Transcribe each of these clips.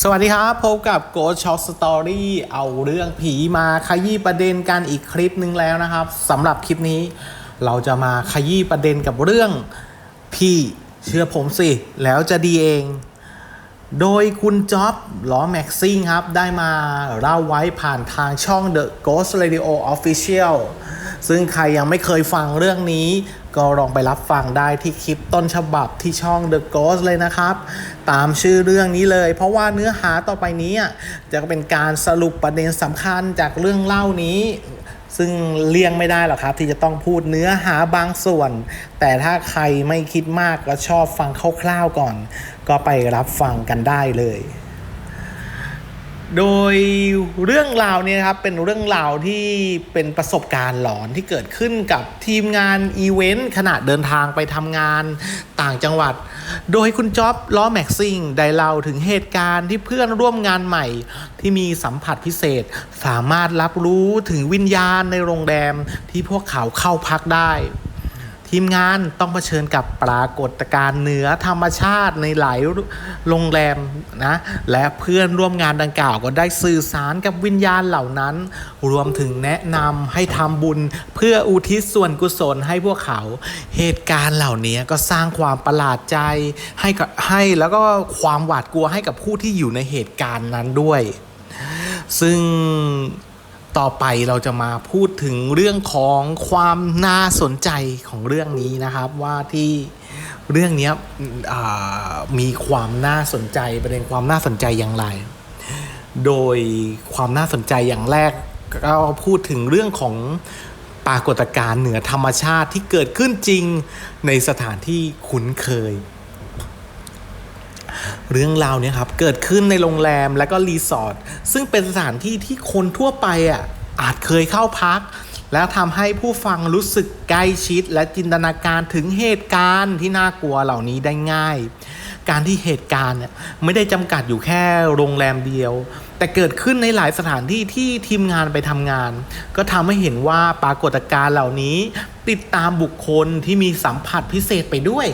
สวัสดีครับพบกับ Ghost Shock Story เอาเรื่องผีมาขยี้ประเด็นกันอีกคลิปหนึ่งแล้วนะครับสำหรับคลิปนี้ เราจะมาขยี้ประเด็นกับเรื่องพี่เชื่อผมสิ แล้วจะดีเอง โดยคุณจ๊อบล้อแม็กซิ่งครับ ได้มาเล่าไว้ผ่านทางช่อง The Ghost Radio Official ซึ่งใครยังไม่เคยฟังเรื่องนี้ ก็ลองไปรับฟังได้ที่คลิปต้นฉบับที่ช่อง The Ghost เลยนะครับ ตามชื่อเรื่องนี้เลย เพราะว่าเนื้อหาต่อไปนี้จะเป็นการสรุปประเด็นสำคัญจากเรื่องเล่านี้ซึ่งเลี่ยงไม่ได้หรอกครับ ที่จะต้องพูดเนื้อหาบางส่วน แต่ถ้าใครไม่คิดมากก็ชอบฟังคร่าวๆก่อน ก็ไปรับฟังกันได้เลย โดยเรื่องราวเนี่ยนะครับเป็นเรื่องราวที่เป็นประสบการณ์หลอนที่เกิดขึ้นกับทีมงานอีเวนต์ขณะเดินทางไปทำงานต่างจังหวัด โดยคุณจ๊อบล้อแม็กซิ่งได้เล่าถึงเหตุการณ์ที่เพื่อนร่วมงานใหม่ ที่มีสัมผัสพิเศษ สามารถรับรู้ถึงวิญญาณในโรงแรมที่พวกเขาเข้าพักได้ ทีมงานต้องเผชิญกับปรากฏการณ์เหนือธรรมชาติในหลายโรงแรมนะ และเพื่อนร่วมงานดังกล่าวก็ได้สื่อสารกับวิญญาณเหล่านั้น รวมถึงแนะนำให้ทำบุญเพื่ออุทิศส่วนกุศลให้พวกเขา เหตุการณ์เหล่านี้ก็สร้างความประหลาดใจให้ให้แล้วก็ความหวาดกลัวให้กับผู้ที่อยู่ในเหตุการณ์นั้นด้วย ซึ่ง ต่อไปเราจะมาพูดถึงเรื่องของความน่าสนใจของเรื่องนี้นะครับ ว่าที่เรื่องนี้มีความน่าสนใจประเด็นความน่าสนใจอย่างไร โดยความน่าสนใจอย่างแรกก็พูดถึงเรื่องของปรากฏการณ์เหนือธรรมชาติที่เกิดขึ้นจริงในสถานที่คุ้นเคย เรื่องราวเนี่ยครับเกิดขึ้นในโรงแรมและก็รีสอร์ทซึ่งเป็นสถานที่ที่คนทั่วไปอะอาจเคยเข้าพัก แล้วทำให้ผู้ฟังรู้สึกใกล้ชิด และจินตนาการถึงเหตุการณ์ที่น่ากลัวเหล่านี้ได้ง่าย การที่เหตุการณ์เนี่ยไม่ได้จำกัดอยู่แค่โรงแรมเดียว แต่เกิดขึ้นในหลายสถานที่ที่ทีมงานไปทำงาน ก็ทำให้เห็นว่าปรากฏการณ์เหล่านี้ ติดตามบุคคลที่มีสัมผัสพิเศษไปด้วย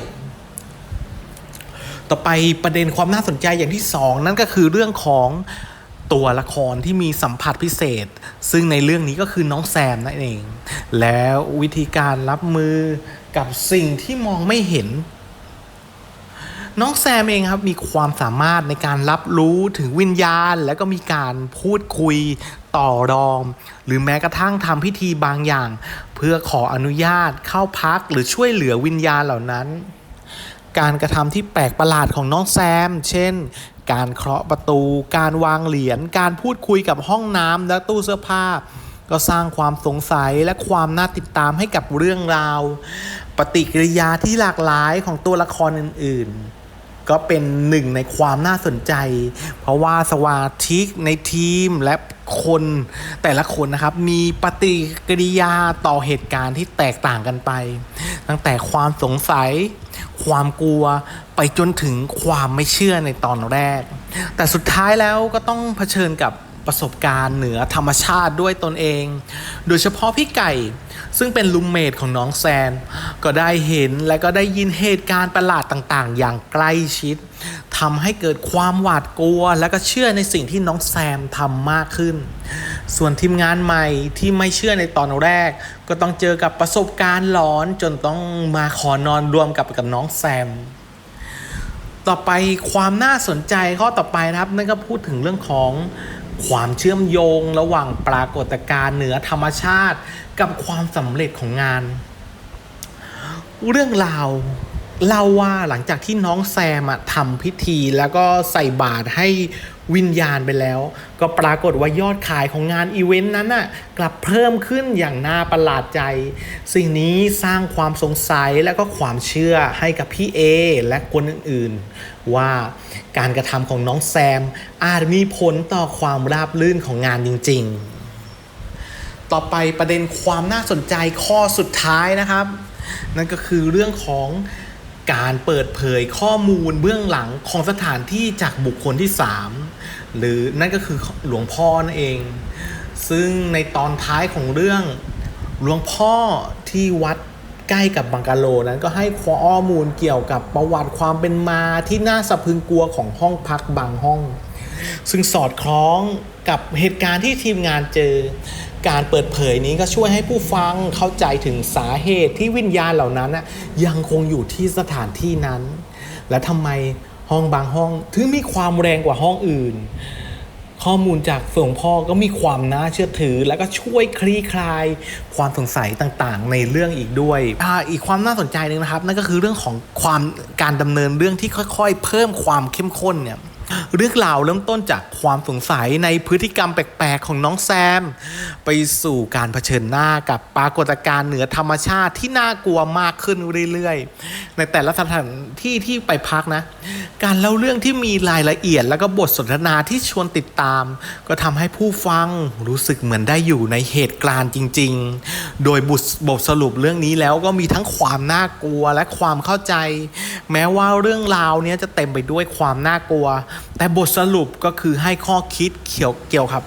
ต่อไปประเด็นความน่าสนใจอย่างที่สองนั่นก็คือเรื่องของตัวละครที่มีสัมผัสพิเศษ ซึ่งในเรื่องนี้ก็คือน้องแซมนั่นเอง แล้ววิธีการรับมือกับสิ่งที่มองไม่เห็น น้องแซมเองครับมีความสามารถในการรับรู้ถึงวิญญาณ แล้วก็มีการพูดคุยต่อรอง หรือแม้กระทั่งทำพิธีบางอย่าง เพื่อขออนุญาตเข้าพักหรือช่วยเหลือวิญญาณเหล่านั้น การกระทำที่แปลกประหลาดของน้องแซม เช่น การเคาะประตู การวางเหรียญ การพูดคุยกับห้องน้ำและตู้เสื้อผ้า ก็สร้างความสงสัยและความน่าติดตามให้กับเรื่องราว ปฏิกิริยาที่หลากหลายของตัวละครอื่น ๆก็เป็นหนึ่งในความน่าสนใจ เพราะว่าสมาชิกในทีมและคนแต่ละคนนะครับ มีปฏิกิริยาต่อเหตุการณ์ที่แตกต่างกันไป ตั้งแต่ความสงสัย ความกลัวไปจนถึงความไม่เชื่อในตอนแรก แต่สุดท้ายแล้วก็ต้องเผชิญกับประสบการณ์เหนือธรรมชาติด้วยตนเอง โดยเฉพาะพี่ไก่ ซึ่งเป็นลุมเมทของน้องแซน ก็ได้เห็นและก็ได้ยินเหตุการณ์ประหลาดต่างๆ อย่างใกล้ชิดทำให้เกิดความหวาดกลัว และก็เชื่อในสิ่งที่น้องแซมทำมากขึ้น ส่วนทีมงานใหม่ที่ไม่เชื่อในตอนแรก ก็ต้องเจอกับประสบการณ์หลอนจนต้องมาขอนอนรวมกับกับน้องแซม ต่อไปความน่าสนใจข้อต่อไปนะครับ นั่นก็พูดถึงเรื่องของความเชื่อมโยงระหว่างปรากฏการณ์เหนือธรรมชาติ กับความสำเร็จของงาน เรื่องราวเล่าว่าหลังจากที่น้องแซมทำพิธีแล้วก็ใส่บาตรให้ วิญญาณไปแล้ว ก็ปรากฏว่ายอดขายของงานอีเวนต์นั้นน่ะกลับเพิ่มขึ้นอย่างน่าประหลาดใจ สิ่งนี้สร้างความสงสัยและก็ความเชื่อให้กับพี่เอและคนอื่นๆ ว่าการกระทำของน้องแซม อาจมีผลต่อความราบรื่นของงานจริง ๆ ต่อไปประเด็นความน่าสนใจข้อสุดท้ายนะครับ นั่นก็คือเรื่องของ การเปิดเผยข้อมูลเบื้องหลังของสถานที่จากบุคคลที่ 3 หรือนั่นก็คือหลวงพ่อนั่นเอง ซึ่งในตอนท้ายของเรื่องหลวงพ่อที่วัดใกล้กับบังกาโลนั้นก็ให้ข้อมูลเกี่ยวกับประวัติความเป็นมาที่น่าสะพึงกลัวของห้องพักบางห้อง ซึ่งสอดคล้องกับเหตุการณ์ที่ทีมงานเจอการเปิดเผยนี้ก็ช่วยให้ผู้ฟังเข้าใจถึงสาเหตุที่วิญญาณเหล่านั้นนะยังคงอยู่ที่สถานที่นั้น และทำไมห้องบางห้องถึงมีความแรงกว่าห้องอื่น ข้อมูลจากหลวงพ่อก็มีความน่าเชื่อถือ แล้วก็ช่วยคลี่คลาย ความสงสัยต่างๆ ในเรื่องอีกด้วยอ่าอีกความน่าสนใจหนึ่งนะครับ นั่นก็คือเรื่องของความการดำเนินเรื่องที่ค่อย ๆ เพิ่มความเข้มข้นเนี่ย เรื่องราวเริ่มต้นจากความสงสัยในพฤติกรรมแปลกๆของน้องแซม ไปสู่การเผชิญหน้ากับปรากฏการณ์เหนือธรรมชาติที่น่ากลัวมากขึ้นเรื่อยๆ ในแต่ละสถานที่ที่ไปพักนะ การเล่าเรื่องที่มีรายละเอียด แล้วก็บทสนทนาที่ชวนติดตาม ก็ทำให้ผู้ฟังรู้สึกเหมือนได้อยู่ในเหตุการณ์จริง ๆ โดยบทบทสรุปเรื่องนี้แล้วก็มีทั้งความน่ากลัวและความเข้าใจ แม้ว่าเรื่องราวเนี้ยจะเต็มไปด้วยความน่ากลัวแต่บทสรุปก็คือให้ข้อคิดเกี่ยวเกี่ยวครับ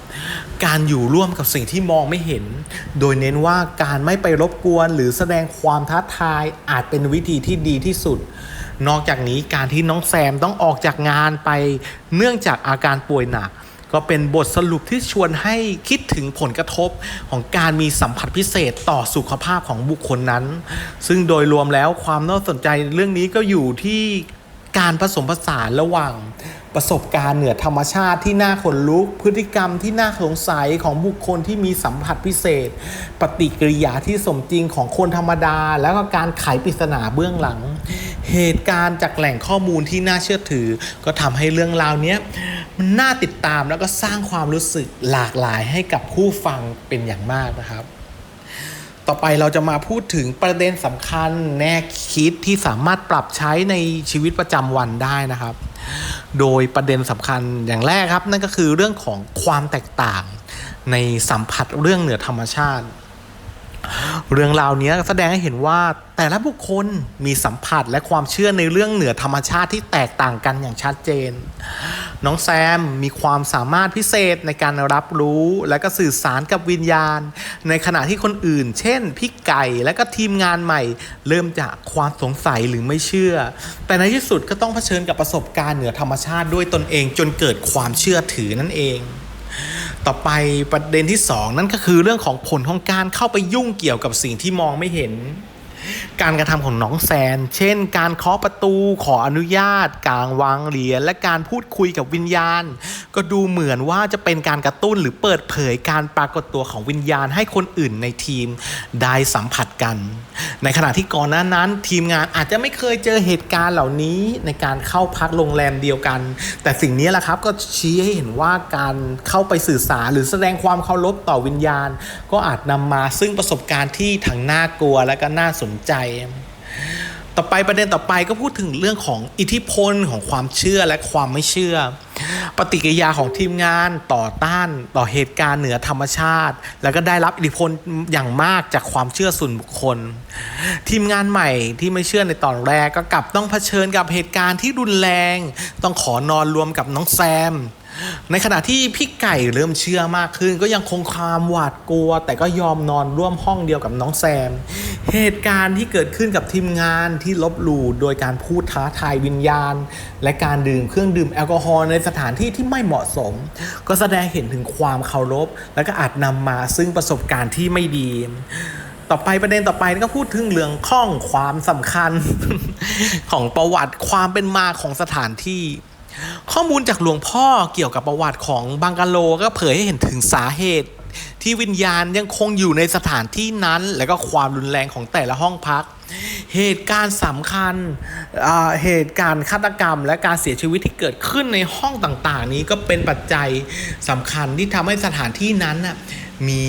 การอยู่ร่วมกับสิ่งที่มองไม่เห็น โดยเน้นว่าการไม่ไปรบกวนหรือแสดงความท้าทายอาจเป็นวิธีที่ดีที่สุด นอกจากนี้การที่น้องแซมต้องออกจากงานไปเนื่องจากอาการป่วยหนัก ก็เป็นบทสรุปที่ชวนให้คิดถึงผลกระทบของการมีสัมผัสพิเศษต่อสุขภาพของบุคคลนั้น ซึ่งโดยรวมแล้วความน่าสนใจเรื่องนี้ก็อยู่ที่ การผสมผสานระหว่างประสบการณ์เหนือธรรมชาติที่น่าขนลุก พฤติกรรมที่น่าสงสัยของบุคคลที่มีสัมผัสพิเศษ ปฏิกิริยาที่สมจริงของคนธรรมดา แล้วก็การไขปริศนาเบื้องหลัง เหตุการณ์จากแหล่งข้อมูลที่น่าเชื่อถือ ก็ทำให้เรื่องราวเนี้ยมันน่าติดตามแล้วก็สร้างความรู้สึกหลากหลายให้กับผู้ฟังเป็นอย่างมากนะครับ ต่อไปเราจะมาพูดถึงประเด็นสำคัญแนวคิดที่สามารถปรับใช้ในชีวิตประจำวันได้นะครับ โดยประเด็นสำคัญอย่างแรกครับ นั่นก็คือเรื่องของความแตกต่างในสัมผัสเรื่องเหนือธรรมชาติ เรื่องราวนี้แสดงให้เห็นว่าแต่ละบุคคลมีสัมผัสและความเชื่อในเรื่องเหนือธรรมชาติที่แตกต่างกันอย่างชัดเจน น้องแซมมีความสามารถพิเศษในการรับรู้และก็สื่อสารกับวิญญาณ ในขณะที่คนอื่น เช่นพี่ไก่และก็ทีมงานใหม่ เริ่มจากความสงสัยหรือไม่เชื่อ แต่ในที่สุดก็ต้องเผชิญกับประสบการณ์เหนือธรรมชาติด้วยตนเองจนเกิดความเชื่อถือนั่นเองต่อไปประเด็นที่ 2 นั่นก็คือเรื่องของผลของการเข้าไปยุ่งเกี่ยวกับสิ่งที่มองไม่เห็น การกระทำของน้องแซน เช่น การเคาะประตูขออนุญาต การวางเหรียญและการพูดคุยกับวิญญาณ ก็ดูเหมือนว่าจะเป็นการกระตุ้นหรือเปิดเผยการปรากฏตัวของวิญญาณให้คนอื่นในทีมได้สัมผัสกัน ในขณะที่ก่อนหน้านั้น ทีมงานอาจจะไม่เคยเจอเหตุการณ์เหล่านี้ในการเข้าพักโรงแรมเดียวกัน แต่สิ่งนี้แหละครับก็ชี้ให้เห็นว่าการเข้าไปสื่อสารหรือแสดงความเคารพต่อวิญญาณ ก็อาจนำมาซึ่งประสบการณ์ที่ทั้งน่ากลัวและก็น่าสนใจต่อไปประเด็นต่อไปก็พูดถึงเรื่องของอิทธิพลของความเชื่อและความไม่เชื่อ ปฏิกิริยาของทีมงานต่อต้านต่อเหตุการณ์เหนือธรรมชาติ แล้วก็ได้รับอิทธิพลอย่างมากจากความเชื่อส่วนบุคคล ทีมงานใหม่ที่ไม่เชื่อในตอนแรกก็กลับต้องเผชิญกับเหตุการณ์ที่รุนแรง ต้องขอนอนรวมกับน้องแซม ในขณะที่พี่ไก่เริ่มเชื่อมากขึ้น ก็ยังคงความหวาดกลัว แต่ก็ยอมนอนร่วมห้องเดียวกับน้องแซม เหตุการณ์ที่เกิดขึ้นกับทีมงานที่ลบหลู่โดยการพูดท้าทายวิญญาณ และการดื่มเครื่องดื่มแอลกอฮอล์ในสถานที่ที่ไม่เหมาะสม ก็แสดงเห็นถึงความเคารพ และก็อาจนำมาซึ่งประสบการณ์ที่ไม่ดีต่อไปประเด็นต่อไปก็พูดถึงเรื่องข้องความสำคัญของประวัติความเป็นมาของสถานที่ ข้อมูลจากหลวงพ่อเกี่ยวกับประวัติของบังกะโลก็เผยให้เห็นถึงสาเหตุ ที่วิญญาณยังคงอยู่ในสถานที่นั้น และก็ความรุนแรงของแต่ละห้องพัก เหตุการณ์สำคัญเหตุการณ์ฆาตกรรม และการเสียชีวิตที่เกิดขึ้นในห้องต่างๆ นี้ก็เป็นปัจจัยสำคัญที่ทำให้สถานที่นั้นน่ะมี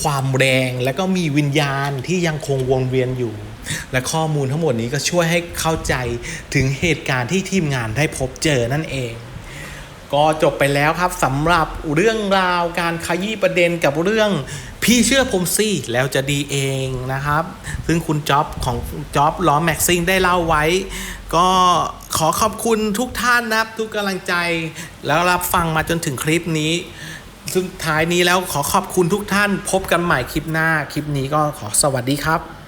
ความแรงและก็มีวิญญาณที่ยังคงวนเวียนอยู่ และข้อมูลทั้งหมดนี้ก็ช่วยให้เข้าใจถึงเหตุการณ์ที่ทีมงานได้พบเจอนั่นเอง ก็จบไปแล้วครับสำหรับเรื่องราวการขยี้ประเด็นกับเรื่องพี่เชื่อผมสิแล้วจะดีเองนะครับ ซึ่งคุณจ๊อบของจ๊อบล้อแม็กซิ่งได้เล่าไว้ ก็ขอขอบคุณทุกท่านนะครับ ทุกกำลังใจ แล้วรับฟังมาจนถึงคลิปนี้สุดท้ายนี้แล้วขอขอบคุณทุกท่าน พบกันใหม่คลิปหน้าคลิปนี้ก็ขอสวัสดีครับ